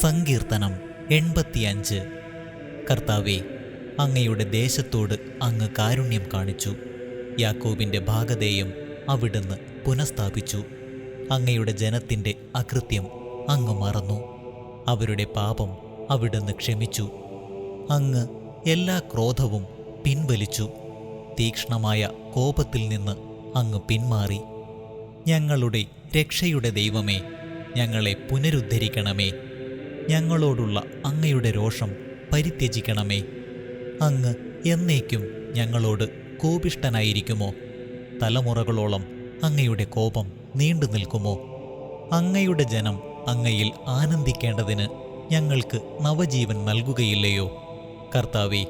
സങ്കീർത്തനം എൺപത്തിയഞ്ച്. കർത്താവെ അങ്ങയുടെ ദേശത്തോട് അങ്ങ് കാരുണ്യം കാണിച്ചു. യാക്കോബിന്റെ ഭാഗതേയം അവിടുന്ന് പുനഃസ്ഥാപിച്ചു. അങ്ങയുടെ ജനത്തിന്റെ അകൃത്യം അങ്ങ് മറന്നു. അവരുടെ പാപം അവിടുന്ന് ക്ഷമിച്ചു. അങ്ങ് എല്ലാ ക്രോധവും പിൻവലിച്ചു. തീക്ഷ്ണമായ കോപത്തിൽ നിന്ന് അങ്ങ് പിന്മാറി. ഞങ്ങളുടെ രക്ഷയുടെ ദൈവമേ ഞങ്ങളെ പുനരുദ്ധരിക്കണമേ. ഞങ്ങളോടുള്ള അങ്ങയുടെ രോഷം പരിത്യജിക്കണമേ. അങ്ങ് എന്നേക്കും ഞങ്ങളോട് കോപിഷ്ടനായിരിക്കുമോ തലമുറകളോളം അങ്ങയുടെ കോപം നീണ്ടു നിൽക്കുമോ? അങ്ങയുടെ ജനം അങ്ങയിൽ ആനന്ദിക്കേണ്ടതിന് ഞങ്ങൾക്ക് നവജീവൻ നൽകുകയില്ലയോ? കർത്താവെ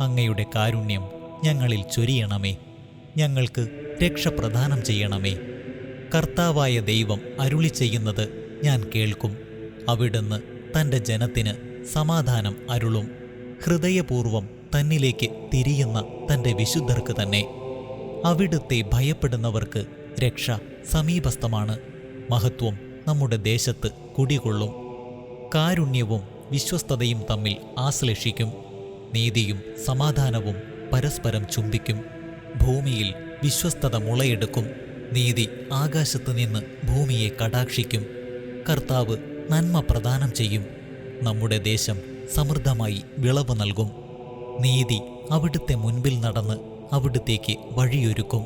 അങ്ങയുടെ കാരുണ്യം ഞങ്ങളിൽ ചൊരിയണമേ. ഞങ്ങൾക്ക് രക്ഷ പ്രദാനം ചെയ്യണമേ. കർത്താവായ ദൈവം അരുളി ചെയ്യുന്നത് ഞാൻ കേൾക്കും. അവിടുന്ന് തന്റെ ജനത്തിന് സമാധാനം അരുളും. ഹൃദയപൂർവം തന്നിലേക്ക് തിരിയുന്ന തന്റെ വിശുദ്ധർക്ക് തന്നെ. അവിടുത്തെ ഭയപ്പെടുന്നവർക്ക് രക്ഷ സമീപസ്ഥമാണ്. മഹത്വം നമ്മുടെ ദേശത്ത് കുടികൊള്ളും. കാരുണ്യവും വിശ്വസ്തതയും തമ്മിൽ ആശ്ലേഷിക്കും. നീതിയും സമാധാനവും പരസ്പരം ചുംബിക്കും. ഭൂമിയിൽ വിശ്വസ്തത മുളയെടുക്കും. നീതി ആകാശത്തു നിന്ന് ഭൂമിയെ കടാക്ഷിക്കും. കർത്താവ് നന്മ പ്രദാനം ചെയ്യും. നമ്മുടെ ദേശം സമൃദ്ധമായി വിളവ് നൽകും. നീതി അവിടുത്തെ മുൻപിൽ നടന്ന് അവിടുത്തേക്ക് വഴിയൊരുക്കും.